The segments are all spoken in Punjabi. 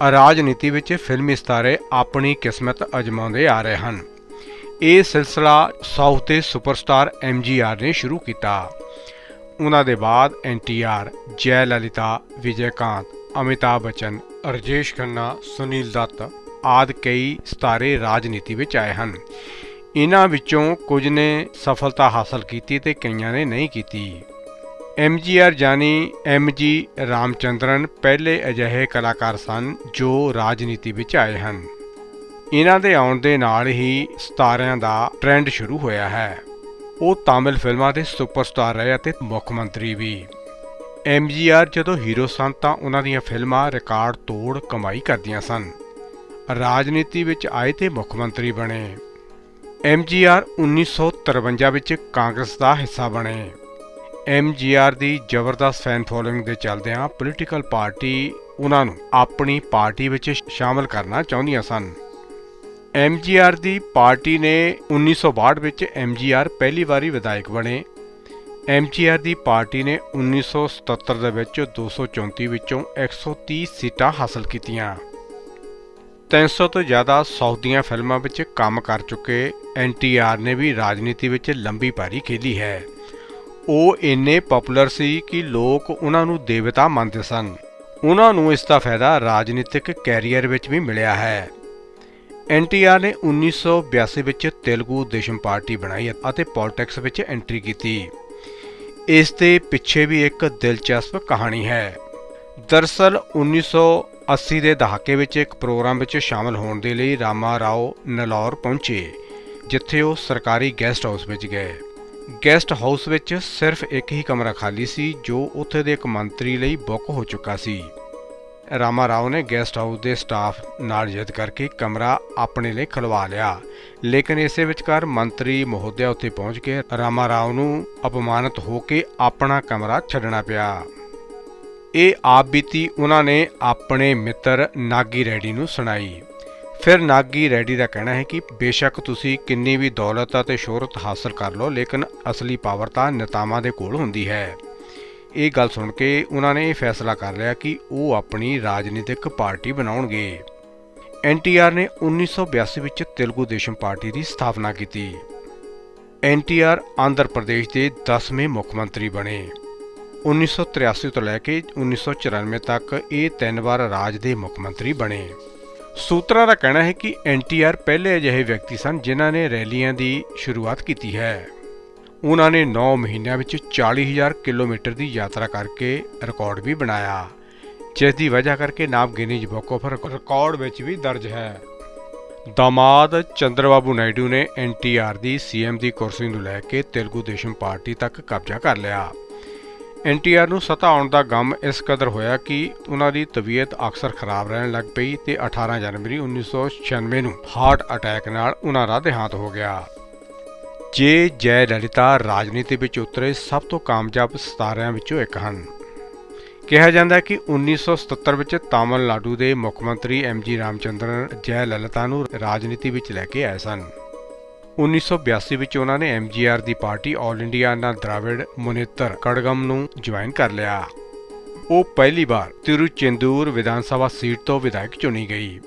ਰਾਜਨੀਤੀ ਵਿੱਚ ਫਿਲਮੀ ਸਿਤਾਰੇ ਆਪਣੀ ਕਿਸਮਤ ਅਜਮਾਉਂਦੇ ਆ ਰਹੇ ਹਨ। ਇਹ ਸਿਲਸਿਲਾ ਸਾਊਥ ਦੇ ਸੁਪਰਸਟਾਰ ਐਮਜੀਆਰ ਨੇ ਸ਼ੁਰੂ ਕੀਤਾ। ਉਹਨਾਂ ਦੇ ਬਾਅਦ ਐਨਟੀਆਰ ਜੈ ਲਲਿਤਾ, ਵਿਜੇਕਾਂਤ, ਅਮਿਤਾਭ ਬੱਚਨ, ਰਜੇਸ਼ ਖੰਨਾ, ਸੁਨੀਲ ਦੱਤ ਆਦਿ ਕਈ ਸਿਤਾਰੇ ਰਾਜਨੀਤੀ ਵਿੱਚ ਆਏ ਹਨ। ਇਹਨਾਂ ਵਿੱਚੋਂ ਕੁਝ ਨੇ ਸਫਲਤਾ ਹਾਸਲ ਕੀਤੀ ਤੇ ਕਈਆਂ ਨੇ ਨਹੀਂ ਕੀਤੀ। ਐਮਜੀਆਰ ਜਾਨੀ ਐਮਜੀ ਰਾਮਚੰਦਰਨ ਪਹਿਲੇ ਅਜਿਹੇ ਕਲਾਕਾਰ ਸਨ ਜੋ ਰਾਜਨੀਤੀ ਵਿੱਚ ਆਏ ਹਨ। ਇਹਨਾਂ ਦੇ ਆਉਣ ਦੇ ਨਾਲ ਹੀ ਸਤਾਰਿਆਂ ਦਾ ਟ੍ਰੈਂਡ ਸ਼ੁਰੂ ਹੋਇਆ ਹੈ। ਉਹ ਤਾਮਿਲ ਫਿਲਮਾਂ ਦੇ ਸੁਪਰਸਟਾਰ ਰਹੇ ਅਤੇ ਮੁੱਖ ਮੰਤਰੀ ਵੀ। ਐਮਜੀਆਰ ਜਦੋਂ ਹੀਰੋ ਸਨ ਤਾਂ ਉਹਨਾਂ ਦੀਆਂ ਫਿਲਮਾਂ ਰਿਕਾਰਡ ਤੋੜ ਕਮਾਈ ਕਰਦੀਆਂ ਸਨ। ਰਾਜਨੀਤੀ ਵਿੱਚ ਆਏ ਤੇ ਮੁੱਖ ਮੰਤਰੀ ਬਣੇ। ਐਮਜੀਆਰ 1953 ਵਿੱਚ ਕਾਂਗਰਸ ਦਾ ਹਿੱਸਾ ਬਣੇ। ਐਮਜੀਆਰ ਦੀ ਜ਼ਬਰਦਸਤ ਫੈਨ ਫੋਲੋਇੰਗ ਦੇ ਚੱਲਦਿਆਂ ਪੋਲੀਟੀਕਲ ਪਾਰਟੀ ਉਹਨਾਂ ਨੂੰ ਆਪਣੀ ਪਾਰਟੀ ਵਿੱਚ ਸ਼ਾਮਲ ਕਰਨਾ ਚਾਹੁੰਦੀਆਂ ਸਨ। ਐਮਜੀਆਰ ਦੀ ਪਾਰਟੀ ਨੇ 1962 ਵਿੱਚ ਐਮਜੀਆਰ ਪਹਿਲੀ ਵਾਰੀ ਵਿਧਾਇਕ ਬਣੇ। ਐਮਜੀਆਰ ਦੀ ਪਾਰਟੀ ਨੇ 1977 ਦੇ ਵਿੱਚ 234 ਵਿੱਚੋਂ 130 ਸੀਟਾਂ ਹਾਸਲ ਕੀਤੀਆਂ। 300 ਤੋਂ ਜ਼ਿਆਦਾ ਸਾਊਥ ਦੀਆਂ ਫਿਲਮਾਂ ਵਿੱਚ ਕੰਮ ਕਰ ਚੁੱਕੇ ਐਨਟੀਆਰ ਨੇ ਵੀ ਰਾਜਨੀਤੀ ਵਿੱਚ ਲੰਬੀ ਪਾਰੀ ਖੇਲੀ ਹੈ। ਉਹ ਇੰਨੇ ਪਪੂਲਰ ਸੀ ਕਿ ਲੋਕ ਉਹਨਾਂ ਨੂੰ ਦੇਵਤਾ ਮੰਨਦੇ ਸਨ। ਉਹਨਾਂ ਨੂੰ ਇਸ ਦਾ ਫਾਇਦਾ ਰਾਜਨੀਤਿਕ ਕੈਰੀਅਰ ਵਿੱਚ ਵੀ ਮਿਲਿਆ ਹੈ। ਐਨਟੀਆਰ ਨੇ 1982 ਵਿੱਚ ਤੇਲਗੂ ਦੇਸ਼ਮ ਪਾਰਟੀ ਬਣਾਈ ਅਤੇ ਪੋਲਿਟਿਕਸ ਵਿੱਚ ਐਂਟਰੀ ਕੀਤੀ। ਇਸ ਦੇ ਪਿੱਛੇ ਵੀ ਇੱਕ ਦਿਲਚਸਪ ਕਹਾਣੀ ਹੈ। ਦਰਸਲ 1980 ਦੇ ਦਹਾਕੇ ਵਿੱਚ ਇੱਕ ਪ੍ਰੋਗਰਾਮ ਵਿੱਚ ਸ਼ਾਮਲ ਹੋਣ ਦੇ ਲਈ ਰਾਮਾ ਰਾਓ ਨਲੌਰ ਪਹੁੰਚੇ, ਜਿੱਥੇ ਉਹ ਸਰਕਾਰੀ ਗੈਸਟ ਹਾਊਸ ਵਿੱਚ ਗਏ। ਗੈਸਟ ਹਾਊਸ ਵਿੱਚ ਸਿਰਫ ਇੱਕ ਹੀ ਕਮਰਾ ਖਾਲੀ ਸੀ, ਜੋ ਉੱਥੇ ਦੇ ਇੱਕ ਮੰਤਰੀ ਲਈ ਬੁੱਕ ਹੋ ਚੁੱਕਾ ਸੀ। ਰਾਮਾ ਰਾਓ ਨੇ ਗੈਸਟ ਹਾਊਸ ਦੇ ਸਟਾਫ ਨਾਲ ਜਿੱਦ ਕਰਕੇ ਕਮਰਾ ਆਪਣੇ ਲਈ ਖਲਵਾ ਲਿਆ। ਲੇਕਿਨ ਇਸੇ ਵਿਚਕਾਰ ਮੰਤਰੀ ਮਹੋਦਿਆ ਉੱਥੇ ਪਹੁੰਚ ਕੇ ਰਾਮਾ ਰਾਓ ਨੂੰ ਅਪਮਾਨਿਤ ਹੋ ਕੇ ਆਪਣਾ ਕਮਰਾ ਛੱਡਣਾ ਪਿਆ। ਇਹ ਆਪ ਬੀਤੀ ਉਹਨਾਂ ਨੇ ਆਪਣੇ ਮਿੱਤਰ ਨਾਗੀ ਰੈਡੀ ਨੂੰ ਸੁਣਾਈ। ਫਿਰ ਨਾਗੀ ਰੈਡੀ ਦਾ ਕਹਿਣਾ ਹੈ ਕਿ ਬੇਸ਼ੱਕ ਤੁਸੀਂ ਕਿੰਨੀ ਵੀ ਦੌਲਤ ਅਤੇ ਸ਼ੋਹਰਤ ਹਾਸਲ ਕਰ ਲਓ, ਲੇਕਿਨ ਅਸਲੀ ਪਾਵਰ ਤਾਂ ਨੇਤਾਵਾਂ ਦੇ ਕੋਲ ਹੁੰਦੀ ਹੈ। ਇਹ ਗੱਲ ਸੁਣ ਕੇ ਉਹਨਾਂ ਨੇ ਇਹ ਫੈਸਲਾ ਕਰ ਲਿਆ ਕਿ ਉਹ ਆਪਣੀ ਰਾਜਨੀਤਿਕ ਪਾਰਟੀ ਬਣਾਉਣਗੇ। ਐਨਟੀਆਰ ਨੇ 1982 ਵਿੱਚ ਤੇਲਗੂ ਦੇਸ਼ਮ ਪਾਰਟੀ ਦੀ ਸਥਾਪਨਾ ਕੀਤੀ। ਐਨਟੀਆਰ ਆਂਧਰ ਪ੍ਰਦੇਸ਼ ਦੇ 10ਵੇਂ ਮੁੱਖ ਮੰਤਰੀ ਬਣੇ। 1983 ਤੋਂ ਲੈ ਕੇ 1994 ਤੱਕ ਇਹ ਤਿੰਨ ਵਾਰ ਰਾਜ ਦੇ ਮੁੱਖ ਮੰਤਰੀ ਬਣੇ। ਸੂਤਰਾਂ ਦਾ ਕਹਿਣਾ ਹੈ ਕਿ ਐਨਟੀਆਰ ਪਹਿਲੇ ਅਜਿਹੇ ਵਿਅਕਤੀ ਸਨ ਜਿਨ੍ਹਾਂ ਨੇ ਰੈਲੀਆਂ ਦੀ ਸ਼ੁਰੂਆਤ ਕੀਤੀ ਹੈ। ਉਹਨਾਂ ਨੇ 9 ਮਹੀਨਿਆਂ ਵਿੱਚ 40000 ਕਿਲੋਮੀਟਰ ਦੀ ਯਾਤਰਾ ਕਰਕੇ ਰਿਕਾਰਡ ਵੀ ਬਣਾਇਆ, ਜਿਸ ਦੀ ਵਜ੍ਹਾ ਕਰਕੇ ਨਾਮ ਗਿਨੀਜ਼ ਬੁੱਕ ਆਫ ਰਿਕਾਰਡ ਵਿੱਚ ਵੀ ਦਰਜ ਹੈ। ਦਮਾਦ ਚੰਦਰਬਾਬੂ ਨਾਇਡੂ ਨੇ ਐਨਟੀਆਰ ਦੀ ਸੀਐਮ ਦੀ ਕੁਰਸੀ ਨੂੰ ਲੈ ਕੇ ਤੇਲਗੂ ਦੇਸ਼ਮ ਪਾਰਟੀ ਤੱਕ ਕਬਜ਼ਾ ਕਰ ਲਿਆ। ਐਨਟੀਆਰ ਨੂੰ ਸਤਾ ਆਉਣ ਦਾ ਗਮ ਇਸ ਕਦਰ ਹੋਇਆ ਕਿ ਉਹਨਾਂ ਦੀ ਤਬੀਅਤ ਅਕਸਰ ਖਰਾਬ ਰਹਿਣ ਲੱਗ ਪਈ ਤੇ 18 ਜਨਵਰੀ 1996 ਨੂੰ ਹਾਰਟ ਅਟੈਕ ਨਾਲ ਉਹਨਾਂ ਦਾ ਦੇਹਾਂਤ ਹੋ ਗਿਆ। ਜੇ ਜੈ ਲਲਿਤਾ ਰਾਜਨੀਤੀ ਵਿੱਚ ਉਤਰੇ, ਸਭ ਤੋਂ ਕਾਮਯਾਬ ਸਿਤਾਰਿਆਂ ਵਿੱਚੋਂ ਇੱਕ ਹਨ। ਕਿਹਾ ਜਾਂਦਾ ਹੈ ਕਿ 1977 ਵਿੱਚ ਤਾਮਿਲਨਾਡੂ ਦੇ ਮੁੱਖ ਮੰਤਰੀ ਐਮਜੀ ਰਾਮਚੰਦਰਨ ਜੈ ਲਲਿਤਾ ਨੂੰ ਰਾਜਨੀਤੀ ਵਿੱਚ ਲੈ ਕੇ ਆਏ ਸਨ। 1982 ਵਿੱਚ ਉਹਨਾਂ ਨੇ ਐਮਜੀਆਰ ਦੀ ਪਾਰਟੀ ਆਲ ਇੰਡੀਆ ਨਾ ਦ੍ਰਾਵਿੜ ਮੁਨੇਤਰ ਕੜਗਮ ਨੂੰ ਜੁਆਇਨ ਕਰ ਲਿਆ। ਉਹ ਪਹਿਲੀ ਵਾਰ ਤਿਰੂਚੇਂਦੂਰ ਵਿਧਾਨ ਸਭਾ ਸੀਟ ਤੋਂ ਵਿਧਾਇਕ ਚੁਣੀ ਗਈ।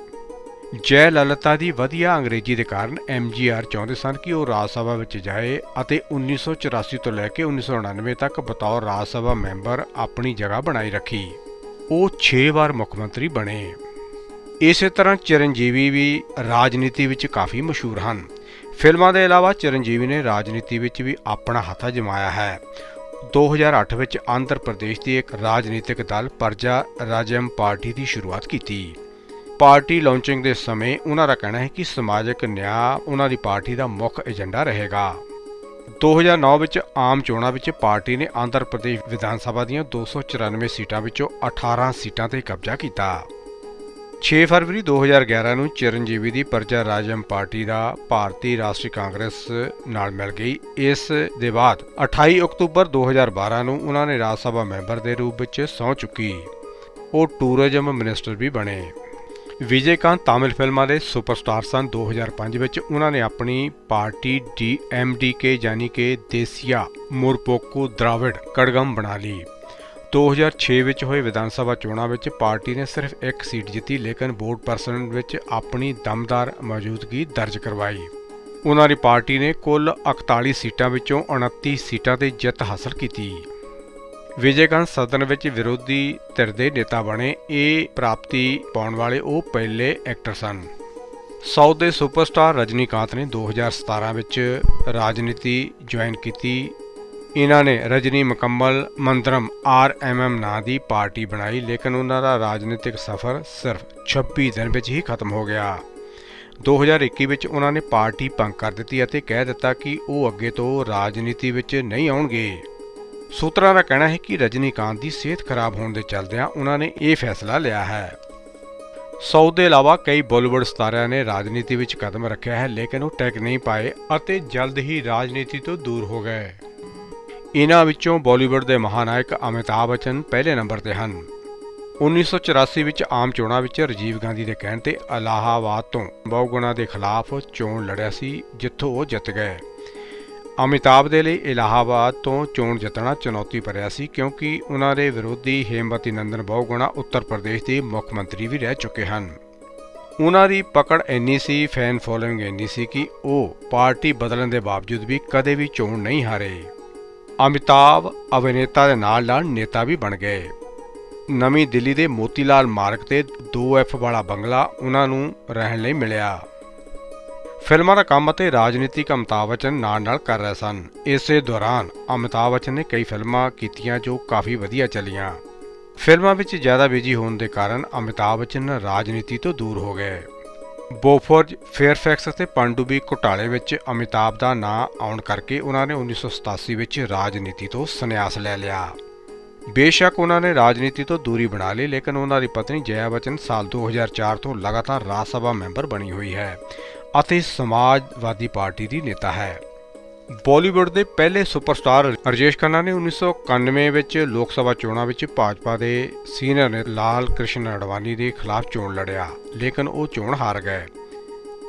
ਜੈ ਲਲਿਤਾ ਦੀ ਵਧੀਆ ਅੰਗਰੇਜ਼ੀ ਦੇ ਕਾਰਨ ਐਮਜੀਆਰ ਚਾਹੁੰਦੇ ਸਨ ਕਿ ਉਹ ਰਾਜ ਸਭਾ ਵਿੱਚ ਜਾਏ ਅਤੇ 1984 ਤੋਂ ਲੈ ਕੇ 1999 ਤੱਕ ਬਤੌਰ ਰਾਜ ਸਭਾ ਮੈਂਬਰ ਆਪਣੀ ਜਗ੍ਹਾ ਬਣਾਈ ਰੱਖੀ। ਉਹ 6 ਵਾਰ ਮੁੱਖ ਮੰਤਰੀ ਬਣੇ। ਇਸੇ ਤਰ੍ਹਾਂ ਚਰਨਜੀਵੀ ਵੀ ਰਾਜਨੀਤੀ ਵਿੱਚ ਕਾਫੀ ਮਸ਼ਹੂਰ ਹਨ। ਫਿਲਮਾਂ ਦੇ ਇਲਾਵਾ ਚਰਨਜੀਵੀ ਨੇ ਰਾਜਨੀਤੀ ਵਿੱਚ ਵੀ ਆਪਣਾ ਹੱਥ ਜਮਾਇਆ ਹੈ। 2008 ਵਿੱਚ ਆਂਧਰ ਪ੍ਰਦੇਸ਼ ਦੀ ਇੱਕ ਰਾਜਨੀਤਿਕ ਦਲ ਪਰਜਾ ਰਾਜਮ ਪਾਰਟੀ ਦੀ ਸ਼ੁਰੂਆਤ ਕੀਤੀ। ਪਾਰਟੀ ਲਾਂਚਿੰਗ ਦੇ ਸਮੇਂ ਉਹਨਾਂ ਦਾ ਕਹਿਣਾ ਹੈ ਕਿ ਸਮਾਜਿਕ ਨਿਆਂ ਉਹਨਾਂ ਦੀ ਪਾਰਟੀ ਦਾ ਮੁੱਖ ਏਜੰਡਾ ਰਹੇਗਾ। 2009 ਵਿੱਚ ਆਮ ਚੋਣਾਂ ਵਿੱਚ ਪਾਰਟੀ ਨੇ ਆਂਧਰ ਪ੍ਰਦੇਸ਼ ਵਿਧਾਨ ਸਭਾ ਦੀਆਂ 294 ਸੀਟਾਂ ਵਿੱਚੋਂ 18 ਸੀਟਾਂ ਤੇ ਕਬਜ਼ਾ ਕੀਤਾ। 6 ਫਰਵਰੀ 2011 ਨੂੰ ਚਿਰੰਜੀਵੀ ਦੀ ਪਰਜਾ ਰਾਜਮ ਪਾਰਟੀ ਦਾ ਭਾਰਤੀ ਰਾਸ਼ਟਰੀ ਕਾਂਗਰਸ ਨਾਲ ਮਿਲ ਗਈ। ਇਸ ਦੇ ਬਾਅਦ 28 ਅਕਤੂਬਰ 2012 ਨੂੰ ਉਹਨਾਂ ਨੇ ਰਾਜ ਸਭਾ ਮੈਂਬਰ ਦੇ ਰੂਪ ਵਿੱਚ ਸਹੁੰ ਚੁੱਕੀ। ਉਹ ਟੂਰਿਜ਼ਮ ਮਿਨਿਸਟਰ ਵੀ ਬਣੇ। ਵਿਜੇਕਾਂਤ ਤਾਮਿਲ ਫਿਲਮਾਂ ਦੇ ਸੁਪਰਸਟਾਰ ਸਨ। 2005 ਵਿੱਚ ਉਹਨਾਂ ਨੇ ਆਪਣੀ ਪਾਰਟੀ ਡੀਐਮਡੀਕੇ ਯਾਨੀ ਕਿ ਦੇਸੀਆ ਮੁਰਪੋਕੂ ਦ੍ਰਾਵਿੜ ਕੜਗਮ ਬਣਾ ਲਈ। 2006 ਵਿੱਚ ਹੋਏ ਵਿਧਾਨ ਸਭਾ ਚੋਣਾਂ ਵਿੱਚ ਪਾਰਟੀ ਨੇ ਸਿਰਫ ਇੱਕ ਸੀਟ ਜਿੱਤੀ, ਲੇਕਿਨ ਵੋਟ ਪਰਸਨ ਵਿੱਚ ਆਪਣੀ ਦਮਦਾਰ ਮੌਜੂਦਗੀ ਦਰਜ ਕਰਵਾਈ। ਉਹਨਾਂ ਦੀ ਪਾਰਟੀ ਨੇ ਕੁੱਲ 41 ਸੀਟਾਂ ਵਿੱਚੋਂ 29 ਸੀਟਾਂ ਤੇ ਜਿੱਤ ਹਾਸਲ ਕੀਤੀ। ਵਿਜੇਕਾਂਤ ਸਦਨ ਵਿੱਚ ਵਿਰੋਧੀ ਧਿਰ ਦੇ ਨੇਤਾ ਬਣੇ। ਇਹ ਪ੍ਰਾਪਤੀ ਪਾਉਣ ਵਾਲੇ ਉਹ ਪਹਿਲੇ ਐਕਟਰ ਸਨ। ਸਾਊਥ ਦੇ ਸੁਪਰਸਟਾਰ ਰਜਨੀਕਾਂਤ ਨੇ 2017 ਵਿੱਚ ਰਾਜਨੀਤੀ ਜੁਆਇਨ ਕੀਤੀ। ਇਹਨਾਂ ਨੇ ਰਜਨੀ ਮੁਕੰਮਲ ਮੰਦਰਮ ਆਰਐਮਐਮ ਨਾਂ ਦੀ ਪਾਰਟੀ ਬਣਾਈ, ਲੇਕਿਨ ਉਹਨਾਂ ਦਾ ਰਾਜਨੀਤਿਕ ਸਫ਼ਰ ਸਿਰਫ 26 ਦਿਨ ਵਿੱਚ ਹੀ ਖਤਮ ਹੋ ਗਿਆ। 2021 ਵਿੱਚ ਉਹਨਾਂ ਨੇ ਪਾਰਟੀ ਭੰਗ ਕਰ ਦਿੱਤੀ ਅਤੇ ਕਹਿ ਦਿੱਤਾ ਕਿ ਉਹ ਅੱਗੇ ਤੋਂ ਰਾਜਨੀਤੀ ਵਿੱਚ ਨਹੀਂ ਆਉਣਗੇ। ਸੂਤਰਾਂ ਦਾ ਕਹਿਣਾ ਹੈ ਕਿ ਰਜਨੀਕਾਂਤ ਦੀ ਸਿਹਤ ਖਰਾਬ ਹੋਣ ਦੇ ਚੱਲਦਿਆਂ ਉਹਨਾਂ ਨੇ ਇਹ ਫੈਸਲਾ ਲਿਆ ਹੈ। ਸਾਊਥ ਦੇ ਇਲਾਵਾ ਕਈ ਬਾਲੀਵੁੱਡ ਸਿਤਾਰਿਆਂ ਨੇ ਰਾਜਨੀਤੀ ਵਿੱਚ ਕਦਮ ਰੱਖਿਆ ਹੈ, ਲੇਕਿਨ ਉਹ ਟੈਕ ਨਹੀਂ ਪਾਏ ਅਤੇ ਜਲਦ ਹੀ ਰਾਜਨੀਤੀ ਤੋਂ ਦੂਰ ਹੋ ਗਏ। ਇਹਨਾਂ ਵਿੱਚੋਂ ਬਾਲੀਵੁੱਡ ਦੇ ਮਹਾਨਾਇਕ ਅਮਿਤਾਭ ਬੱਚਨ ਪਹਿਲੇ ਨੰਬਰ ਤੇ ਹਨ। 1984 ਵਿੱਚ ਆਮ ਚੋਣਾਂ ਵਿੱਚ ਰਾਜੀਵ ਗਾਂਧੀ ਦੇ ਕਹਿਣ ਤੇ ਅਲਾਹਾਬਾਦ ਤੋਂ ਬਹੁਗੁਣਾ ਦੇ ਖਿਲਾਫ ਚੋਣ ਲੜਿਆ ਸੀ, ਜਿੱਥੋਂ ਉਹ ਜਿੱਤ ਗਏ। ਅਮਿਤਾਭ ਦੇ ਲਈ ਇਲਾਹਾਬਾਦ ਤੋਂ ਚੋਣ ਜਿੱਤਣਾ ਚੁਣੌਤੀ ਭਰਿਆ ਸੀ, ਕਿਉਂਕਿ ਉਹਨਾਂ ਦੇ ਵਿਰੋਧੀ ਹੇਮਵਤੀ ਨੰਦਨ ਬਹੁਗੁਣਾ ਉੱਤਰ ਪ੍ਰਦੇਸ਼ ਦੇ ਮੁੱਖ ਮੰਤਰੀ ਵੀ ਰਹਿ ਚੁੱਕੇ ਹਨ। ਉਹਨਾਂ ਦੀ ਪਕੜ ਇੰਨੀ ਸੀ ਫੈਨ ਫੋਲੋਇੰਗ ਇੰਨੀ ਸੀ ਕਿ ਉਹ ਪਾਰਟੀ ਬਦਲਣ ਦੇ ਬਾਵਜੂਦ ਵੀ ਕਦੇ ਵੀ ਚੋਣ ਨਹੀਂ ਹਾਰੇ। ਅਮਿਤਾਭ ਅਭਿਨੇਤਾ ਦੇ ਨਾਲ ਨਾਲ ਨੇਤਾ ਵੀ ਬਣ ਗਏ। ਨਵੀਂ ਦਿੱਲੀ ਦੇ ਮੋਤੀਲਾਲ ਮਾਰਗ ਤੇ 2F ਵਾਲਾ ਬੰਗਲਾ ਉਹਨਾਂ ਨੂੰ ਰਹਿਣ ਲਈ ਮਿਲਿਆ। ਫਿਲਮਾਂ ਦਾ ਕੰਮ ਅਤੇ ਰਾਜਨੀਤਿਕ ਅਮਿਤਾਭ ਬੱਚਨ ਨਾਲ ਨਾਲ ਕਰ ਰਹੇ ਸਨ। ਇਸੇ ਦੌਰਾਨ ਅਮਿਤਾਭ ਬੱਚਨ ਨੇ ਕਈ ਫਿਲਮਾਂ ਕੀਤੀਆਂ ਜੋ ਕਾਫੀ ਵਧੀਆ ਚੱਲੀਆਂ। ਫਿਲਮਾਂ ਵਿੱਚ ਜ਼ਿਆਦਾ ਬਿਜ਼ੀ ਹੋਣ ਦੇ ਕਾਰਨ ਅਮਿਤਾਭ ਬੱਚਨ ਰਾਜਨੀਤੀ ਤੋਂ ਦੂਰ ਹੋ ਗਏ। ਬੋਫੋਰਜ ਫੇਅਰਫੈਕਸ ਅਤੇ ਪੰਡੂਬੀ ਘੁਟਾਲੇ ਵਿੱਚ ਅਮਿਤਾਭ ਦਾ ਨਾਂ ਆਉਣ ਕਰਕੇ ਉਹਨਾਂ ਨੇ 1987 ਵਿੱਚ ਰਾਜਨੀਤੀ ਤੋਂ ਸੰਨਿਆਸ ਲੈ ਲਿਆ। ਬੇਸ਼ੱਕ ਉਹਨਾਂ ਨੇ ਰਾਜਨੀਤੀ ਤੋਂ ਦੂਰੀ ਬਣਾ ਲਈ, ਲੇਕਿਨ ਉਹਨਾਂ ਦੀ ਪਤਨੀ ਜਯਾ ਬਚਨ ਸਾਲ 2004 ਤੋਂ ਲਗਾਤਾਰ ਰਾਜ ਸਭਾ ਮੈਂਬਰ ਬਣੀ ਹੋਈ ਹੈ ਅਤੇ ਸਮਾਜਵਾਦੀ ਪਾਰਟੀ ਦੀ ਨੇਤਾ ਹੈ। ਬਾਲੀਵੁੱਡ ਦੇ ਪਹਿਲੇ ਸੁਪਰਸਟਾਰ ਰਜੇਸ਼ ਖੰਨਾ ਨੇ 1991 ਵਿੱਚ ਲੋਕ ਸਭਾ ਚੋਣਾਂ ਵਿੱਚ ਭਾਜਪਾ ਦੇ ਸੀਨੀਅਰ ਨੇ ਲਾਲ ਕ੍ਰਿਸ਼ਨ ਅਡਵਾਨੀ ਦੇ ਖਿਲਾਫ ਚੋਣ ਲੜਿਆ, ਲੇਕਿਨ ਉਹ ਚੋਣ ਹਾਰ ਗਏ।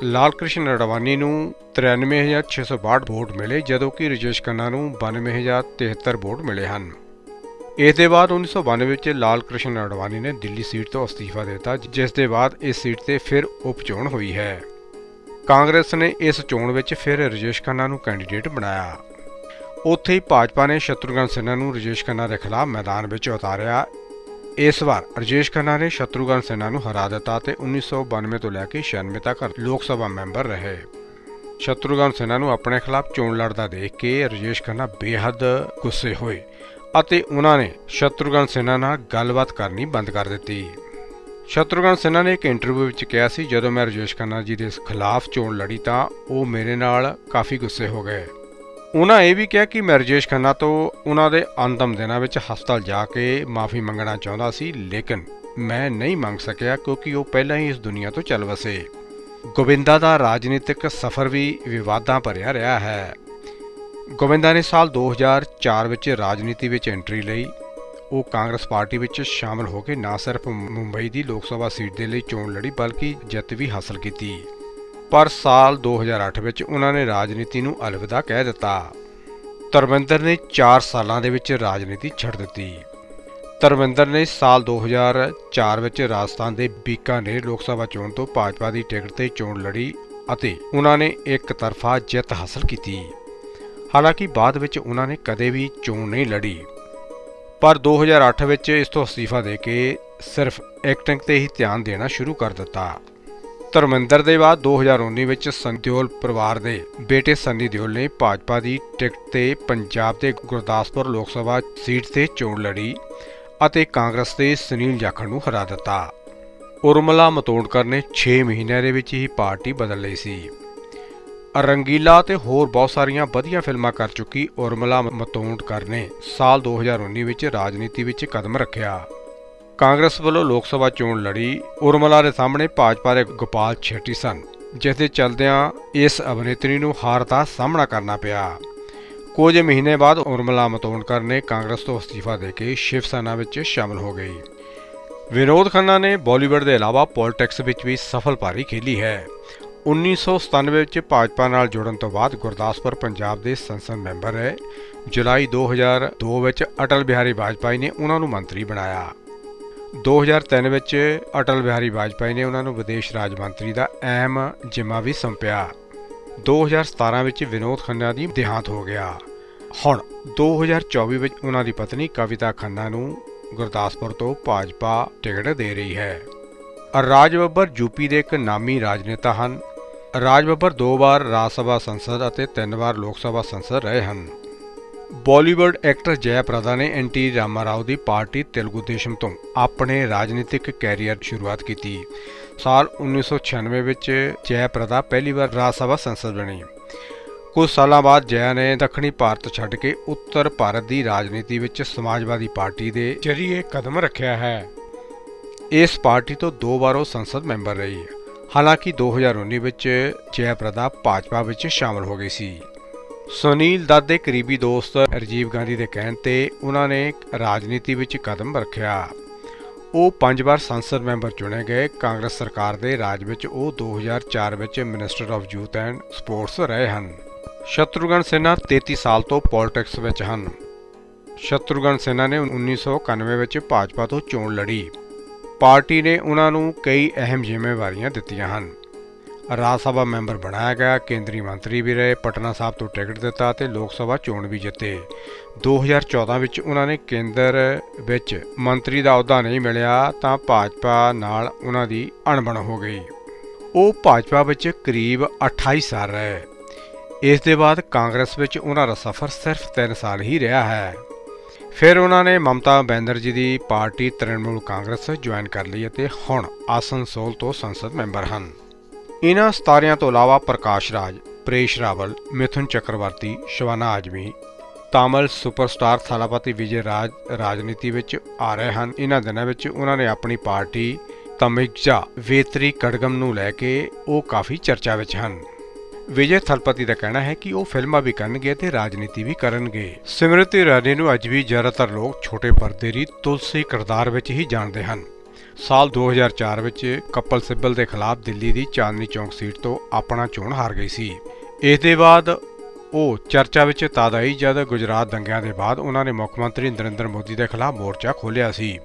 ਲਾਲ ਕ੍ਰਿਸ਼ਨ ਅਡਵਾਨੀ ਨੂੰ 93662 ਵੋਟ ਮਿਲੇ, ਜਦੋਂ ਕਿ ਰਜੇਸ਼ ਖੰਨਾ ਨੂੰ 92073 ਵੋਟ ਮਿਲੇ ਹਨ। ਇਸ ਦੇ ਬਾਅਦ 1992 ਵਿੱਚ ਲਾਲ ਕ੍ਰਿਸ਼ਨ ਅਡਵਾਨੀ ਨੇ ਦਿੱਲੀ ਸੀਟ ਤੋਂ ਅਸਤੀਫਾ ਦਿੱਤਾ, ਜਿਸ ਦੇ ਬਾਅਦ ਇਸ ਸੀਟ ਤੇ ਫਿਰ ਉਪ ਚੋਣ ਹੋਈ ਹੈ। ਕਾਂਗਰਸ ਨੇ ਇਸ ਚੋਣ ਵਿੱਚ ਫਿਰ ਰਜੇਸ਼ ਖੰਨਾ ਨੂੰ ਕੈਂਡੀਡੇਟ ਬਣਾਇਆ। ਉੱਥੇ ਹੀ ਭਾਜਪਾ ਨੇ ਸ਼ਤਰੂਘਨ ਸਿਨਹਾ ਨੂੰ ਰਜੇਸ਼ ਖੰਨਾ ਦੇ ਖਿਲਾਫ ਮੈਦਾਨ ਵਿੱਚ ਉਤਾਰਿਆ। ਇਸ ਵਾਰ ਰਜੇਸ਼ ਖੰਨਾ ਨੇ ਸ਼ਤਰੂਘਨ ਸਿਨਹਾ ਨੂੰ ਹਰਾ ਦਿੱਤਾ ਤੇ 1992 ਤੋਂ ਲੈ ਕੇ 96 ਤੱਕ ਲੋਕ ਸਭਾ ਮੈਂਬਰ ਰਹੇ। ਸ਼ਤਰੂਘਨ ਸਿਨਹਾ ਨੂੰ ਆਪਣੇ ਖਿਲਾਫ ਚੋਣ ਲੜਦਾ ਦੇਖ ਕੇ ਰਜੇਸ਼ ਖੰਨਾ ਬੇਹੱਦ ਗੁੱਸੇ ਹੋਏ ਅਤੇ ਉਹਨਾਂ ਨੇ ਸ਼ਤਰੂਘਨ ਸਿਨਹਾ ਨਾਲ ਗੱਲਬਾਤ ਕਰਨੀ ਬੰਦ ਕਰ ਦਿੱਤੀ। ਸ਼ਤਰੂਘਨ ਸਿਨਹਾ ਨੇ ਇੱਕ ਇੰਟਰਵਿਊ ਵਿੱਚ ਕਿਹਾ ਸੀ, ਜਦੋਂ ਮੈਂ ਰਜੇਸ਼ ਖੰਨਾ ਜੀ ਦੇ ਖਿਲਾਫ ਚੋਣ ਲੜੀ ਤਾਂ ਉਹ ਮੇਰੇ ਨਾਲ ਕਾਫੀ ਗੁੱਸੇ ਹੋ ਗਏ। ਉਹਨਾਂ ਇਹ ਵੀ ਕਿਹਾ ਕਿ ਮੈਂ ਰਜੇਸ਼ ਖੰਨਾ ਤੋਂ ਉਹਨਾਂ ਦੇ ਅੰਤਮ ਦਿਨਾਂ ਵਿੱਚ ਹਸਪਤਾਲ ਜਾ ਕੇ ਮਾਫੀ ਮੰਗਣਾ ਚਾਹੁੰਦਾ ਸੀ, ਲੇਕਿਨ ਮੈਂ ਨਹੀਂ ਮੰਗ ਸਕਿਆ ਕਿਉਂਕਿ ਉਹ ਪਹਿਲਾਂ ਹੀ ਇਸ ਦੁਨੀਆ ਤੋਂ ਚੱਲ ਵਸੇ। ਗੋਬਿੰਦਾ ਦਾ ਰਾਜਨੀਤਿਕ ਸਫ਼ਰ ਵੀ ਵਿਵਾਦਾਂ ਭਰਿਆ ਰਿਹਾ ਹੈ। ਗੋਬਿੰਦਾ ਨੇ ਸਾਲ 2004 ਵਿੱਚ ਰਾਜਨੀਤੀ ਵਿੱਚ ਐਂਟਰੀ ਲਈ ਉਹ ਕਾਂਗਰਸ ਪਾਰਟੀ ਵਿੱਚ ਸ਼ਾਮਲ ਹੋ ਕੇ ਨਾ ਸਿਰਫ ਮੁੰਬਈ ਦੀ ਲੋਕ ਸਭਾ ਸੀਟ ਦੇ ਲਈ ਚੋਣ ਲੜੀ, ਬਲਕਿ ਜਿੱਤ ਵੀ ਹਾਸਲ ਕੀਤੀ। ਪਰ ਸਾਲ 2008 ਵਿੱਚ ਉਹਨਾਂ ਨੇ ਰਾਜਨੀਤੀ ਨੂੰ ਅਲਵਿਦਾ ਕਹਿ ਦਿੱਤਾ। ਧਰਮਿੰਦਰ ਨੇ 4 ਸਾਲਾਂ ਦੇ ਵਿੱਚ ਰਾਜਨੀਤੀ ਛੱਡ ਦਿੱਤੀ। ਧਰਮਿੰਦਰ ਨੇ ਸਾਲ 2004 ਵਿੱਚ ਰਾਜਸਥਾਨ ਦੇ ਬੀਕਾਨੇਰ ਲੋਕ ਸਭਾ ਚੋਣ ਤੋਂ ਭਾਜਪਾ ਦੀ ਟਿਕਟ ਤੇ ਚੋਣ ਲੜੀ ਅਤੇ ਉਹਨਾਂ ਨੇ ਇੱਕ ਤਰਫਾ ਜਿੱਤ ਹਾਸਲ ਕੀਤੀ। ਹਾਲਾਂਕਿ ਬਾਅਦ ਵਿੱਚ ਉਹਨਾਂ ਨੇ ਕਦੇ ਵੀ ਚੋਣ ਨਹੀਂ ਲੜੀ। ਪਰ 2008 ਵਿੱਚ ਇਸ ਤੋਂ ਅਸਤੀਫਾ ਦੇ ਕੇ ਸਿਰਫ ਐਕਟਿੰਗ ਤੇ ਹੀ ਧਿਆਨ ਦੇਣਾ ਸ਼ੁਰੂ ਕਰ ਦਿੱਤਾ। ਧਰਮਿੰਦਰ ਦੇ ਬਾਅਦ 2019 ਵਿੱਚ ਸੰਦਿਓਲ ਪਰਿਵਾਰ ਦੇ ਬੇਟੇ ਸੰਨੀ ਦਿਓਲ ਨੇ ਭਾਜਪਾ ਦੀ ਟਿਕਟ ਤੇ ਪੰਜਾਬ ਦੇ ਗੁਰਦਾਸਪੁਰ ਲੋਕ ਸਭਾ ਸੀਟ ਤੇ ਚੋਣ ਲੜੀ ਅਤੇ ਕਾਂਗਰਸ ਦੇ ਸੁਨੀਲ ਜਾਖੜ ਨੂੰ ਹਰਾ ਦਿੱਤਾ। ਉਰਮਲਾ ਮਤੋਂਡਕਰ ਨੇ 6 ਮਹੀਨਿਆਂ ਦੇ ਵਿੱਚ ਹੀ ਪਾਰਟੀ ਬਦਲ ਲਈ ਸੀ। ਰੰਗੀਲਾ ਤੇ ਹੋਰ ਬਹੁਤ ਸਾਰੀਆਂ ਵਧੀਆ ਫਿਲਮਾਂ ਕਰ ਚੁੱਕੀ ਉਰਮਲਾ ਮਤੋਂਡਕਰ ਨੇ। ਸਾਲ 2019 ਵਿੱਚ ਰਾਜਨੀਤੀ ਵਿੱਚ ਕਦਮ ਰੱਖਿਆ। ਕਾਂਗਰਸ ਵੱਲੋਂ ਲੋਕ ਸਭਾ ਚੋਣ ਲੜੀ। ਉਰਮਲਾ ਦੇ ਸਾਹਮਣੇ ਭਾਜਪਾ ਦੇ ਗੋਪਾਲ ਛੇਟੀ ਸਨ, ਜਿਸ ਦੇ ਚਲਦਿਆਂ ਇਸ ਅਭਿਨੇਤਰੀ ਨੂੰ ਹਾਰ ਦਾ ਸਾਹਮਣਾ ਕਰਨਾ ਪਿਆ। ਕੁਝ ਮਹੀਨੇ ਬਾਅਦ ਉਰਮਲਾ ਮਤੋਂਡਕਰ ਨੇ ਕਾਂਗਰਸ ਤੋਂ ਅਸਤੀਫਾ ਦੇ ਕੇ ਸ਼ਿਵ ਸੈਨਾ ਵਿੱਚ ਸ਼ਾਮਲ ਹੋ ਗਈ। ਵਿਨੋਦ ਖੰਨਾ ਨੇ ਬਾਲੀਵੁੱਡ ਦੇ ਇਲਾਵਾ ਪੋਲਿਟਿਕਸ ਵਿੱਚ ਵੀ ਸਫਲ ਪਾਰੀ ਖੇਲੀ ਹੈ। 1997 ਵਿੱਚ ਭਾਜਪਾ ਨਾਲ ਜੁੜਨ ਤੋਂ ਬਾਅਦ ਗੁਰਦਾਸਪੁਰ ਪੰਜਾਬ ਦੇ ਸੰਸਦ ਮੈਂਬਰ ਰਹੇ। ਜੁਲਾਈ 2002 ਵਿੱਚ ਅਟਲ ਬਿਹਾਰੀ ਵਾਜਪਾਈ ਨੇ ਉਹਨਾਂ ਨੂੰ ਮੰਤਰੀ ਬਣਾਇਆ। 2003 ਵਿੱਚ ਅਟਲ ਬਿਹਾਰੀ ਵਾਜਪਾਈ ਨੇ ਉਹਨਾਂ ਨੂੰ ਵਿਦੇਸ਼ ਰਾਜ ਮੰਤਰੀ ਦਾ ਅਹਿਮ ਜ਼ਿੰਮਾ ਵੀ ਸੌਂਪਿਆ। 2017 ਵਿੱਚ ਵਿਨੋਦ ਖੰਨਾ ਦੀ ਦੇਹਾਂਤ ਹੋ ਗਿਆ। ਹੁਣ 2024 ਵਿੱਚ ਉਹਨਾਂ ਦੀ ਪਤਨੀ ਕਵਿਤਾ ਖੰਨਾ ਨੂੰ ਗੁਰਦਾਸਪੁਰ ਤੋਂ ਭਾਜਪਾ ਟਿਕਟ ਦੇ ਰਹੀ ਹੈ। ਰਾਜ ਬੱਬਰ ਯੂਪੀ ਦੇ ਇੱਕ ਨਾਮੀ ਰਾਜਨੇਤਾ ਹਨ। ਰਾਜ ਬੱਬਰ ਦੋ ਵਾਰ ਰਾਜ ਸਭਾ ਸੰਸਦ ਅਤੇ ਤਿੰਨ ਵਾਰ ਲੋਕ ਸਭਾ ਸੰਸਦ ਰਹੇ ਹਨ। ਬਾਲੀਵੁੱਡ ਐਕਟਰ ਜੈ ਪ੍ਰਦਾ ਨੇ ਐਨ ਟੀ ਰਾਮਾਰਾਓ ਦੀ ਪਾਰਟੀ ਤੇਲਗੂ ਦੇਸ਼ਮ ਤੋਂ ਆਪਣੇ ਰਾਜਨੀਤਿਕ ਕੈਰੀਅਰ ਸ਼ੁਰੂਆਤ ਕੀਤੀ। ਸਾਲ 1996 ਵਿੱਚ ਜੈ ਪ੍ਰਦਾ ਪਹਿਲੀ ਵਾਰ ਰਾਜ ਸਭਾ ਸੰਸਦ ਬਣੀ। ਕੁਝ ਸਾਲਾਂ ਬਾਅਦ ਜੈ ਨੇ ਦੱਖਣੀ ਭਾਰਤ ਛੱਡ ਕੇ ਉੱਤਰ ਭਾਰਤ ਦੀ ਰਾਜਨੀਤੀ ਵਿੱਚ ਸਮਾਜਵਾਦੀ ਪਾਰਟੀ ਦੇ ਜ਼ਰੀਏ ਕਦਮ ਰੱਖਿਆ ਹੈ। ਇਸ ਪਾਰਟੀ ਤੋਂ ਦੋ ਵਾਰ ਉਹ ਸੰਸਦ ਮੈਂਬਰ ਰਹੀ। ਹਾਲਾਂਕਿ 2019 ਵਿੱਚ ਜੈ ਪ੍ਰਦਾ ਭਾਜਪਾ ਵਿੱਚ ਸ਼ਾਮਲ ਹੋ ਗਈ ਸੀ। ਸੁਨੀਲ ਦੱਤ ਦੇ ਕਰੀਬੀ ਦੋਸਤ ਰਾਜੀਵ ਗਾਂਧੀ ਦੇ ਕਹਿਣ ਤੇ ਉਹਨਾਂ ਨੇ ਰਾਜਨੀਤੀ ਵਿੱਚ ਕਦਮ ਰੱਖਿਆ। ਉਹ ਪੰਜ ਵਾਰ ਸੰਸਦ ਮੈਂਬਰ ਚੁਣੇ ਗਏ। ਕਾਂਗਰਸ ਸਰਕਾਰ ਦੇ ਰਾਜ ਵਿੱਚ ਉਹ 2004 ਵਿੱਚ minister of youth and sports ਰਹੇ ਹਨ। ਸ਼ਤਰੂਗਨ ਸਿਨਹਾ 33 ਸਾਲ ਤੋਂ ਪੋਲਿਟਿਕਸ ਵਿੱਚ ਹਨ। ਸ਼ਤਰੂਗਨ ਸਿਨਹਾ ਨੇ 1991 ਵਿੱਚ ਭਾਜਪਾ ਤੋਂ ਚੋਣ ਲੜੀ। ਪਾਰਟੀ ਨੇ ਉਹਨਾਂ ਨੂੰ ਕਈ ਅਹਿਮ ਜ਼ਿੰਮੇਵਾਰੀਆਂ ਦਿੱਤੀਆਂ ਹਨ। ਰਾਜ ਸਭਾ ਮੈਂਬਰ ਬਣਾਇਆ ਗਿਆ, ਕੇਂਦਰੀ ਮੰਤਰੀ ਵੀ ਰਹੇ, ਪਟਨਾ ਸਾਹਿਬ ਤੋਂ ਟਿਕਟ ਦਿੱਤਾ ਤੇ ਲੋਕ ਸਭਾ ਚੋਣ ਵੀ ਜਿੱਤੇ। 2014 ਵਿੱਚ ਉਹਨਾਂ ਨੇ ਕੇਂਦਰ ਵਿੱਚ ਮੰਤਰੀ ਦਾ ਅਹੁਦਾ ਨਹੀਂ ਮਿਲਿਆ ਤਾਂ ਭਾਜਪਾ ਨਾਲ ਉਹਨਾਂ ਦੀ ਅਣਬਣ ਹੋ ਗਈ। ਉਹ ਭਾਜਪਾ ਵਿੱਚ ਕਰੀਬ 28 ਸਾਲ ਰਹੇ। ਇਸ ਦੇ ਬਾਅਦ ਕਾਂਗਰਸ ਵਿੱਚ ਉਹਨਾਂ ਦਾ ਸਫ਼ਰ ਸਿਰਫ 3 ਸਾਲ ਹੀ ਰਿਹਾ ਹੈ। ਫਿਰ ਉਹਨਾਂ ਨੇ ਮਮਤਾ ਬੈਨਰਜੀ ਦੀ ਪਾਰਟੀ ਤ੍ਰਿਣਮੂਲ ਕਾਂਗਰਸ ਜੁਆਇਨ ਕਰ ਲਈ ਅਤੇ ਹੁਣ ਆਸਨਸੋਲ ਤੋਂ ਸੰਸਦ ਮੈਂਬਰ ਹਨ। ਇਹਨਾਂ ਸਤਾਰਿਆਂ ਤੋਂ ਇਲਾਵਾ ਪ੍ਰਕਾਸ਼ ਰਾਜ, ਪ੍ਰੇਸ਼ ਰਾਵਲ, ਮਿਥੁਨ ਚੱਕਰਵਰਤੀ, ਸ਼ਵਾਨਾ ਆਜਮੀ, ਤਾਮਿਲ ਸੁਪਰਸਟਾਰ ਥਾਲਾਪਤੀ ਵਿਜੇ ਰਾਜ ਰਾਜਨੀਤੀ ਵਿੱਚ ਆ ਰਹੇ ਹਨ। ਇਹਨਾਂ ਦਿਨਾਂ ਵਿੱਚ ਉਹਨਾਂ ਨੇ ਆਪਣੀ ਪਾਰਟੀ ਤਮਿਗਜਾ ਵੇਤਰੀ ਕੜਗਮ ਨੂੰ ਲੈ ਕੇ ਉਹ ਕਾਫੀ ਚਰਚਾ ਵਿੱਚ ਹਨ। ਵਿਜੇ ਥਲਪਤੀ ਦਾ ਕਹਿਣਾ ਹੈ ਕਿ ਉਹ ਫਿਲਮਾਂ ਵੀ ਕਰਨਗੇ ਤੇ ਰਾਜਨੀਤੀ ਵੀ ਕਰਨਗੇ। ਸਿਮਰਤੀ ਇਰਾਨੀ ਨੂੰ ਅੱਜ ਵੀ ਜ਼ਿਆਦਾਤਰ ਲੋਕ ਛੋਟੇ ਪਰਦੇ ਦੀ ਤੁਲਸੀ ਕਿਰਦਾਰ ਵਿੱਚ ਹੀ ਜਾਣਦੇ ਹਨ। ਸਾਲ 2004 ਵਿੱਚ ਕਪਲ ਸਿੱਬਲ ਦੇ ਖਿਲਾਫ ਦਿੱਲੀ ਦੀ ਚਾਂਦਨੀ ਚੌਂਕ ਸੀਟ ਤੋਂ ਆਪਣਾ ਚੋਣ ਹਾਰ ਗਈ ਸੀ। ਇਸ ਦੇ ਬਾਅਦ ਉਹ ਚਰਚਾ ਵਿੱਚ ਤਦ ਆਈ ਜਦ ਗੁਜਰਾਤ ਦੰਗਿਆਂ ਦੇ ਬਾਅਦ ਉਹਨਾਂ ਨੇ ਮੁੱਖ ਮੰਤਰੀ ਨਰਿੰਦਰ ਮੋਦੀ ਦੇ ਖਿਲਾਫ ਮੋਰਚਾ ਖੋਲ੍ਹਿਆ ਸੀ।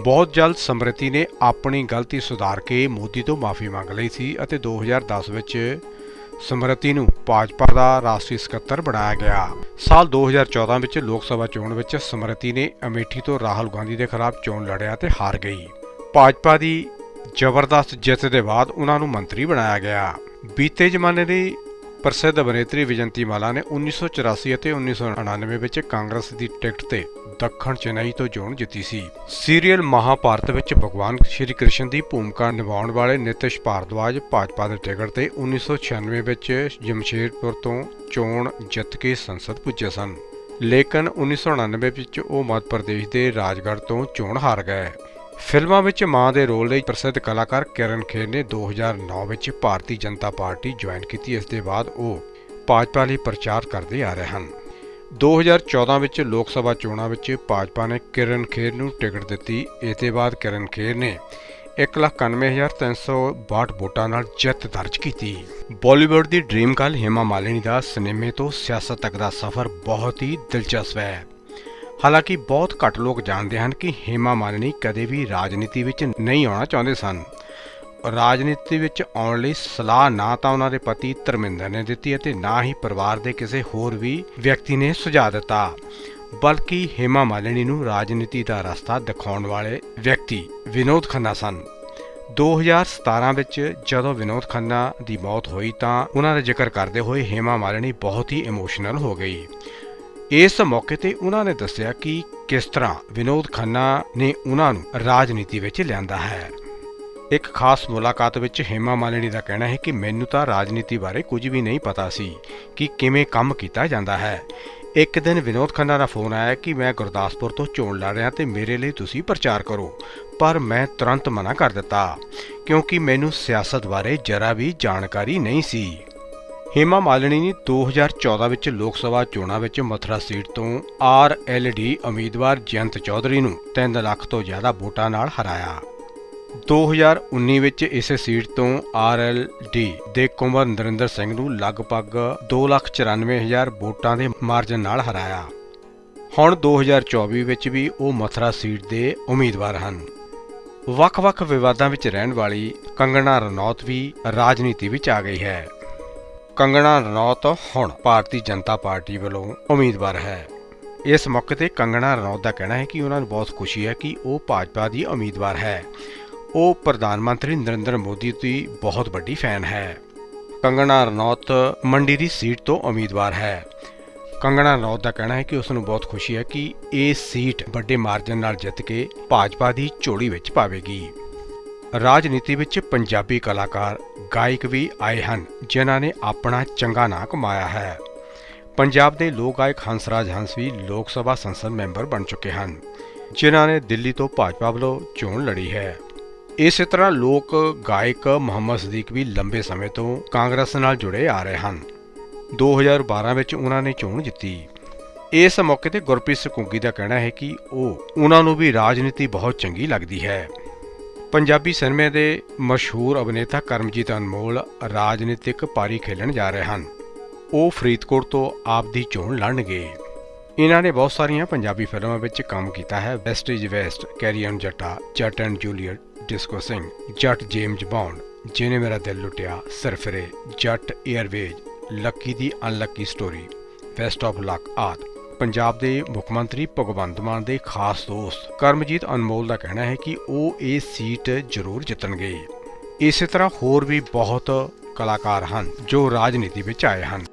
ਬਹੁਤ ਜਲਦ ਸਮ੍ਰਿਤੀ ਨੇ ਆਪਣੀ ਗਲਤੀ ਸੁਧਾਰ ਕੇ ਮੋਦੀ ਤੋਂ ਮਾਫੀ ਮੰਗ ਲਈ ਸੀ ਅਤੇ 2010 ਵਿੱਚ ਸਮ੍ਰਿਤੀ ਨੂੰ ਭਾਜਪਾ ਦਾ ਰਾਸ਼ਟਰੀ ਸਕੱਤਰ ਬਣਾਇਆ ਗਿਆ। ਸਾਲ 2014 ਵਿੱਚ ਲੋਕ ਸਭਾ ਚੋਣ ਵਿੱਚ ਸਮਰਤੀ ਨੇ ਅਮੇਠੀ ਤੋਂ ਰਾਹੁਲ ਗਾਂਧੀ ਦੇ ਖਿਲਾਫ ਚੋਣ ਲੜਿਆ ਤੇ ਹਾਰ ਗਈ। ਭਾਜਪਾ ਦੀ ਜ਼ਬਰਦਸਤ ਜਿੱਤ ਦੇ ਬਾਅਦ ਉਹਨਾਂ ਨੂੰ ਮੰਤਰੀ ਬਣਾਇਆ ਗਿਆ। ਬੀਤੇ ਜ਼ਮਾਨੇ ਦੀ ਪ੍ਰਸਿੱਧ ਅਭਿਨੇਤਰੀ ਵਿਜੰਤੀ ਮਾਲਾ ਨੇ 1984 ਅਤੇ 1999 ਵਿੱਚ ਕਾਂਗਰਸ ਦੀ ਟਿਕਟ ਤੇ ਦੱਖਣ ਚੇਨਈ ਤੋਂ ਚੋਣ ਜਿੱਤੀ ਸੀ। ਸੀਰੀਅਲ ਮਹਾਭਾਰਤ ਵਿੱਚ ਭਗਵਾਨ ਸ਼੍ਰੀ ਕ੍ਰਿਸ਼ਨ ਦੀ ਭੂਮਿਕਾ ਨਿਭਾਉਣ ਵਾਲੇ ਨਿਤਿਸ਼ ਭਾਰਦਵਾਜ ਭਾਜਪਾ ਦੇ ਟਿਕਟ ਤੇ 1996 ਵਿੱਚ ਜਮਸ਼ੇਦਪੁਰ ਤੋਂ ਚੋਣ ਜਿੱਤ ਕੇ ਸੰਸਦ ਪੁੱਜੇ ਸਨ। ਲੇਕਿਨ 1999 ਵਿੱਚ ਉਹ ਮੱਧ ਪ੍ਰਦੇਸ਼ ਦੇ ਰਾਜਗੜ੍ਹ ਤੋਂ ਚੋਣ ਹਾਰ ਗਏ। ਫਿਲਮਾਂ ਵਿੱਚ ਮਾਂ ਦੇ ਰੋਲ ਲਈ ਪ੍ਰਸਿੱਧ ਕਲਾਕਾਰ ਕਿਰਨ ਖੇਰ ਨੇ 2009 ਵਿੱਚ ਭਾਰਤੀ ਜਨਤਾ ਪਾਰਟੀ ਜੁਆਇਨ ਕੀਤੀ, ਇਸ ਦੇ ਬਾਅਦ ਉਹ ਭਾਜਪਾ ਲਈ ਪ੍ਰਚਾਰ ਕਰਦੇ ਆ ਰਹੇ ਹਨ। 2014 ਵਿੱਚ ਲੋਕ ਸਭਾ ਚੋਣਾਂ ਵਿੱਚ ਭਾਜਪਾ ਨੇ ਕਿਰਨ ਖੇਰ ਨੂੰ ਟਿਕਟ ਦਿੱਤੀ। ਇਸ ਦੇ ਬਾਅਦ ਕਿਰਨ ਖੇਰ ਨੇ 191362 ਵੋਟਾਂ ਨਾਲ ਜਿੱਤ ਦਰਜ ਕੀਤੀ। ਬਾਲੀਵੁੱਡ ਦੀ ਡ੍ਰੀਮ ਗਰਲ ਹੇਮਾ ਮਾਲਿਨੀ ਦਾ ਸਿਨੇਮੇ ਤੋਂ ਸਿਆਸਤ ਤੱਕ ਦਾ ਸਫ਼ਰ ਬਹੁਤ ਹੀ ਦਿਲਚਸਪ ਹੈ। ਹਾਲਾਂਕਿ ਬਹੁਤ ਘੱਟ ਲੋਕ ਜਾਣਦੇ ਹਨ ਕਿ ਹੇਮਾ ਮਾਲਿਨੀ ਕਦੇ ਵੀ ਰਾਜਨੀਤੀ ਵਿੱਚ ਨਹੀਂ ਆਉਣਾ ਚਾਹੁੰਦੇ ਸਨ। ਰਾਜਨੀਤੀ ਵਿੱਚ ਆਉਣ ਲਈ ਸਲਾਹ ਨਾ ਤਾਂ ਉਹਨਾਂ ਦੇ ਪਤੀ ਧਰਮਿੰਦਰ ਨੇ ਦਿੱਤੀ ਅਤੇ ਨਾ ਹੀ ਪਰਿਵਾਰ ਦੇ ਕਿਸੇ ਹੋਰ ਵੀ ਵਿਅਕਤੀ ਨੇ ਸੁਝਾਅ ਦਿੱਤਾ, ਬਲਕਿ ਹੇਮਾ ਮਾਲਿਨੀ ਨੂੰ ਰਾਜਨੀਤੀ ਦਾ ਰਸਤਾ ਦਿਖਾਉਣ ਵਾਲੇ ਵਿਅਕਤੀ ਵਿਨੋਦ ਖੰਨਾ ਸਨ। 2017 ਵਿੱਚ ਜਦੋਂ ਵਿਨੋਦ ਖੰਨਾ ਦੀ ਮੌਤ ਹੋਈ ਤਾਂ ਉਹਨਾਂ ਦਾ ਜ਼ਿਕਰ ਕਰਦੇ ਹੋਏ ਹੇਮਾ ਮਾਲਿਨੀ ਬਹੁਤ ਹੀ ਇਮੋਸ਼ਨਲ ਹੋ ਗਈ। ਇਸ ਮੌਕੇ ਤੇ ਉਹਨਾਂ ਨੇ ਦੱਸਿਆ ਕਿ ਕਿਸ ਤਰ੍ਹਾਂ ਵਿਨੋਦ ਖੰਨਾ ਨੇ ਉਹਨਾਂ ਨੂੰ ਰਾਜਨੀਤੀ ਵਿੱਚ ਲਿਆਂਦਾ ਹੈ। ਇੱਕ ਖਾਸ ਮੁਲਾਕਾਤ ਵਿੱਚ ਹੇਮਾ ਮਾਲਿਨੀ ਦਾ ਕਹਿਣਾ ਹੈ ਕਿ ਮੈਨੂੰ ਤਾਂ ਰਾਜਨੀਤੀ ਬਾਰੇ ਕੁਝ ਵੀ ਨਹੀਂ ਪਤਾ ਸੀ ਕਿ ਕਿਵੇਂ ਕੰਮ ਕੀਤਾ ਜਾਂਦਾ ਹੈ। ਇੱਕ ਦਿਨ ਵਿਨੋਦ ਖੰਨਾ ਦਾ ਫੋਨ ਆਇਆ ਕਿ ਮੈਂ ਗੁਰਦਾਸਪੁਰ ਤੋਂ ਚੋਣ ਲੜ ਰਿਹਾ ਤੇ ਮੇਰੇ ਲਈ ਤੁਸੀਂ ਪ੍ਰਚਾਰ ਕਰੋ, ਪਰ ਮੈਂ ਤੁਰੰਤ ਮਨਾ ਕਰ ਦਿੱਤਾ, ਕਿਉਂਕਿ ਮੈਨੂੰ ਸਿਆਸਤ ਬਾਰੇ ਜਰਾ ਵੀ ਜਾਣਕਾਰੀ ਨਹੀਂ ਸੀ। ਹੇਮਾ ਮਾਲਿਨੀ ਨੇ 2014 ਵਿੱਚ ਲੋਕ ਸਭਾ ਚੋਣਾਂ ਵਿੱਚ ਮਥੁਰਾ ਸੀਟ ਤੋਂ ਆਰਐਲਡੀ ਉਮੀਦਵਾਰ ਜਯੰਤ ਚੌਧਰੀ ਨੂੰ 3 ਲੱਖ ਤੋਂ ਜ਼ਿਆਦਾ ਵੋਟਾਂ ਨਾਲ ਹਰਾਇਆ। 2019 ਵਿੱਚ ਇਸੇ ਸੀਟ ਤੋਂ ਆਰਐਲਡੀ ਦੇ ਕੁੰਵਰ ਨਰਿੰਦਰ ਸਿੰਘ ਨੂੰ ਲਗਭਗ 2,94,000 ਵੋਟਾਂ ਦੇ ਮਾਰਜਨ ਨਾਲ ਹਰਾਇਆ। ਹੁਣ 2024 ਵਿੱਚ ਵੀ ਉਹ ਮਥੁਰਾ ਸੀਟ ਦੇ ਉਮੀਦਵਾਰ ਹਨ। ਵੱਖ-ਵੱਖ ਵਿਵਾਦਾਂ ਵਿੱਚ ਰਹਿਣ ਵਾਲੀ ਕੰਗਣਾ ਰਣੌਤ ਵੀ ਰਾਜਨੀਤੀ ਵਿੱਚ ਆ ਗਈ ਹੈ। ਕੰਗਣਾ ਰਣੌਤ ਹੁਣ ਭਾਰਤੀ ਜਨਤਾ ਪਾਰਟੀ ਵੱਲੋਂ ਉਮੀਦਵਾਰ ਹੈ। ਇਸ ਮੌਕੇ ਤੇ ਕੰਗਣਾ ਰਣੌਤ ਦਾ ਕਹਿਣਾ ਹੈ ਕਿ ਉਹਨਾਂ ਨੂੰ ਬਹੁਤ ਖੁਸ਼ੀ ਹੈ ਕਿ ਉਹ ਭਾਜਪਾ ਦੀ ਉਮੀਦਵਾਰ ਹੈ। ਉਹ ਪ੍ਰਧਾਨ ਮੰਤਰੀ ਨਰਿੰਦਰ ਮੋਦੀ ਦੀ ਬਹੁਤ ਵੱਡੀ ਫੈਨ ਹੈ। ਕੰਗਣਾ ਰਣੌਤ ਮੰਡੀ ਦੀ ਸੀਟ ਤੋਂ ਉਮੀਦਵਾਰ ਹੈ। ਕੰਗਣਾ ਰਣੌਤ ਦਾ ਕਹਿਣਾ ਹੈ ਕਿ ਉਸ ਨੂੰ ਬਹੁਤ ਖੁਸ਼ੀ ਹੈ ਕਿ ਇਹ ਸੀਟ ਵੱਡੇ ਮਾਰਜਨ ਨਾਲ ਜਿੱਤ ਕੇ ਭਾਜਪਾ ਦੀ ਝੋਲੀ ਵਿੱਚ ਪਾਵੇਗੀ। ਰਾਜਨੀਤੀ ਵਿੱਚ ਪੰਜਾਬੀ ਕਲਾਕਾਰ, ਗਾਇਕ ਵੀ ਆਏ ਹਨ, ਜਿਨ੍ਹਾਂ ਨੇ ਆਪਣਾ ਚੰਗਾ ਨਾਂ ਕਮਾਇਆ ਹੈ। ਪੰਜਾਬ ਦੇ ਲੋਕ ਗਾਇਕ ਹੰਸਰਾਜ ਹੰਸ ਵੀ ਲੋਕ ਸਭਾ ਸੰਸਦ ਮੈਂਬਰ ਬਣ ਚੁੱਕੇ ਹਨ, ਜਿਨ੍ਹਾਂ ਨੇ ਦਿੱਲੀ ਤੋਂ ਭਾਜਪਾ ਵੱਲੋਂ ਚੋਣ ਲੜੀ ਹੈ। ਇਸੇ ਤਰ੍ਹਾਂ ਲੋਕ ਗਾਇਕ ਮੁਹੰਮਦ ਸਦੀਕ ਵੀ ਲੰਬੇ ਸਮੇਂ ਤੋਂ ਕਾਂਗਰਸ ਨਾਲ ਜੁੜੇ ਆ ਰਹੇ ਹਨ। 2012 ਵਿੱਚ ਉਹਨਾਂ ਨੇ ਚੋਣ ਜਿੱਤੀ। ਇਸ ਮੌਕੇ ਤੇ ਗੁਰਪ੍ਰੀਤ ਸਕੁੰਗੀ ਦਾ ਕਹਿਣਾ ਹੈ ਕਿ ਉਹ, ਉਹਨਾਂ ਨੂੰ ਵੀ ਰਾਜਨੀਤੀ ਬਹੁਤ ਚੰਗੀ ਲੱਗਦੀ ਹੈ। ਪੰਜਾਬੀ ਸਿਨੇਮੇ ਦੇ ਮਸ਼ਹੂਰ ਅਭਿਨੇਤਾ ਕਰਮਜੀਤ ਅਨਮੋਲ ਰਾਜਨੀਤਿਕ ਪਾਰੀ ਖੇਲਣ ਜਾ ਰਹੇ ਹਨ। ਉਹ ਫਰੀਦਕੋਟ ਤੋਂ ਆਪ ਦੀ ਚੋਣ ਲੜਨਗੇ। ਇਹਨਾਂ ਨੇ ਬਹੁਤ ਸਾਰੀਆਂ ਪੰਜਾਬੀ ਫਿਲਮਾਂ ਵਿੱਚ ਕੰਮ ਕੀਤਾ ਹੈ। West is west, carry on Jatta Jatt and Juliet disco Singh ਜੱਟ ਜੇਮਜ਼ ਬੌਂਡ ਜਿਹਨੇ ਮੇਰਾ ਦਿਲ ਲੁੱਟਿਆ, ਸਰਫਰੇ, Jatt 에ਅਰਵੇਜ lucky the unlucky story best of luck ਆਦ। ਪੰਜਾਬ ਦੇ ਮੁੱਖ ਮੰਤਰੀ ਭਗਵੰਤ ਮਾਨ ਦੇ ਖਾਸ ਦੋਸਤ ਕਰਮਜੀਤ ਅਨਮੋਲ ਦਾ ਕਹਿਣਾ ਹੈ ਕਿ ਉਹ ਇਹ ਸੀਟ ਜ਼ਰੂਰ ਜਿੱਤਣਗੇ। ਇਸੇ ਤਰ੍ਹਾਂ ਹੋਰ ਵੀ ਬਹੁਤ ਕਲਾਕਾਰ ਹਨ ਜੋ ਰਾਜਨੀਤੀ ਵਿੱਚ ਆਏ ਹਨ।